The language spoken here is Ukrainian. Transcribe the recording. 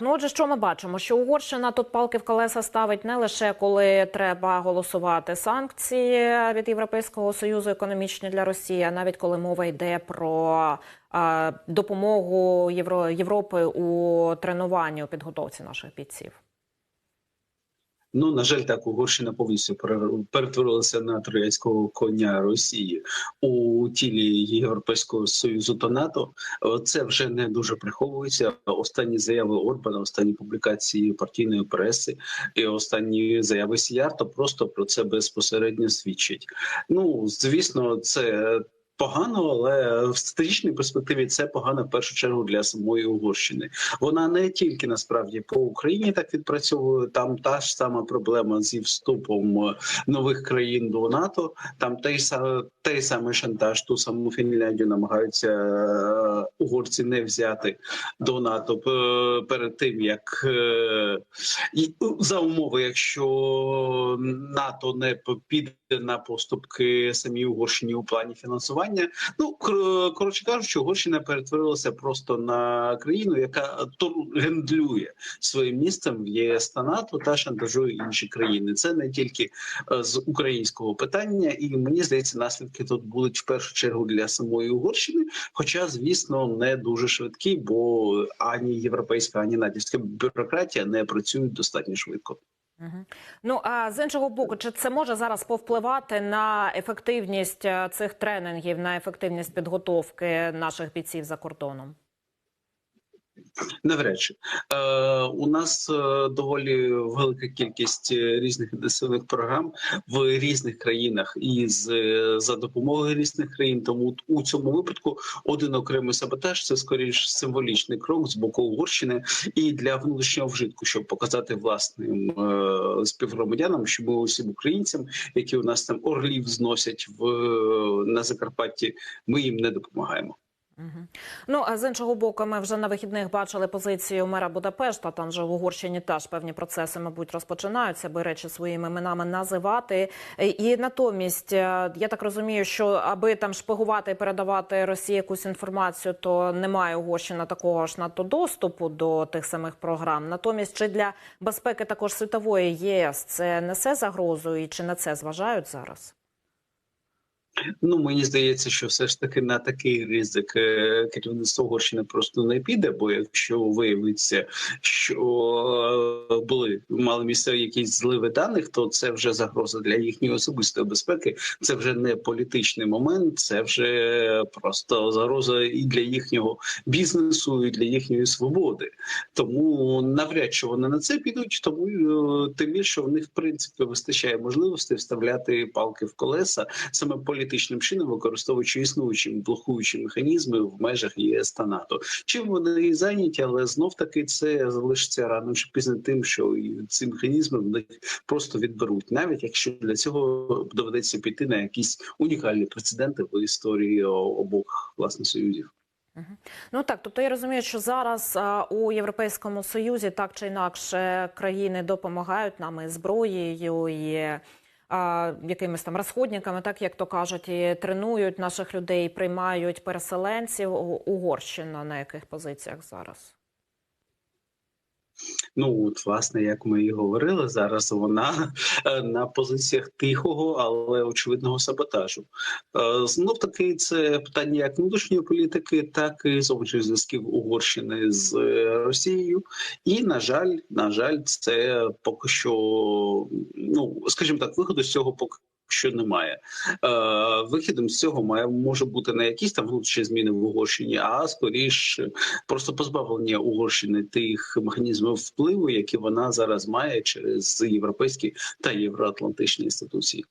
Ну, отже, що ми бачимо? Що Угорщина тут палки в колеса ставить не лише коли треба голосувати санкції від Європейського союзу економічні для Росії, а навіть коли мова йде про е, допомогу Євро, Європи у тренуванні у підготовці наших бійців. Ну на жаль, так Угорщина повністю перетворилася на троянського коня Росії у тілі Європейського союзу та НАТО. Це вже не дуже приховується. Останні заяви Орбана, останні публікації партійної преси і останні заяви Сіярто просто про це безпосередньо свідчать. Ну звісно, це погано, але в стратегічній перспективі це погано в першу чергу для самої Угорщини. Вона не тільки насправді по Україні так відпрацьовує. Там та ж сама проблема зі вступом нових країн до НАТО. Там той той самий шантаж, ту саму Фінляндію намагаються е, угорці не взяти до НАТО перед тим, як е, за умови, якщо НАТО не піде на поступки самій Угорщині у плані фінансування. Ну коротше кажучи, Угорщина перетворилася просто на країну, яка гендлює своїм місцем в ЄС та НАТО та шантажує інші країни. Це не тільки е, з українського питання, і мені здається, наслідки тут будуть в першу чергу для самої Угорщини. Хоча, звісно, не дуже швидкі, бо ані європейська, ані натівська бюрократія не працюють достатньо швидко. Ну а з іншого боку, чи це може зараз повпливати на ефективність е, цих тренінгів, на ефективність підготовки наших бійців за кордоном? Навряд чи е, у нас е, доволі велика кількість е, різних інтенсивних програм в різних країнах і з за допомогою різних країн. Тому у цьому випадку один окремий саботаж це скоріш символічний крок з боку Угорщини і для внутрішнього вжитку, щоб показати власним е, співгромадянам, що ми усім українцям, які у нас там орлів зносять в на Закарпатті, ми їм не допомагаємо. Ну а з іншого боку, ми вже на вихідних бачили позицію мера Будапешта. Там же в Угорщині теж певні процеси, мабуть, розпочинаються, аби речі своїми іменами називати. І натомість е, я так розумію, що аби там шпигувати і передавати Росії якусь інформацію, то немає Угорщина такого ж надто доступу до тих самих програм. Натомість, чи для безпеки також світової ЄС це несе загрозу, і чи на це зважають зараз? Ну мені здається, що все ж таки на такий ризик е, керівництво Угорщини просто не піде. Бо якщо виявиться, що е, були мали місце якісь зливи даних, то це вже загроза для їхньої особистої безпеки. Це вже не політичний момент, це вже просто загроза і для їхнього бізнесу, і для їхньої свободи. Тому навряд чи вони на це підуть, тому е, тим більше в них в принципі вистачає можливості вставляти палки в колеса саме політичні політичним чином, використовуючи існуючі блокуючі механізми в межах єС та НАТО. Чим вони і зайняті, але знов таки це залишиться рано чи пізно тим, що ці механізми в них просто відберуть, навіть якщо для цього доведеться піти на якісь унікальні прецеденти в історії обох власне союзів. Ну так, тобто я розумію, що зараз у Європейському Союзі так чи інакше країни допомагають нам і зброєю і якимись там розходниками, так як то кажуть, і тренують наших людей, приймають переселенців Угорщина на яких позиціях зараз? Ну от власне, як ми і говорили, зараз вона е, на позиціях тихого, але очевидного саботажу. Е, знов таки це питання як внутрішньої політики, так і зовнішніх зв'язків Угорщини з Росією. І на жаль, на жаль, це поки що, ну скажімо так, виходу з цього поки що немає. Е, Вихідом з цього має може бути не якісь там внутрішні зміни в Угорщині, а скоріш просто позбавлення Угорщини тих механізмів впливу, які вона зараз має через європейські та євроатлантичні інституції.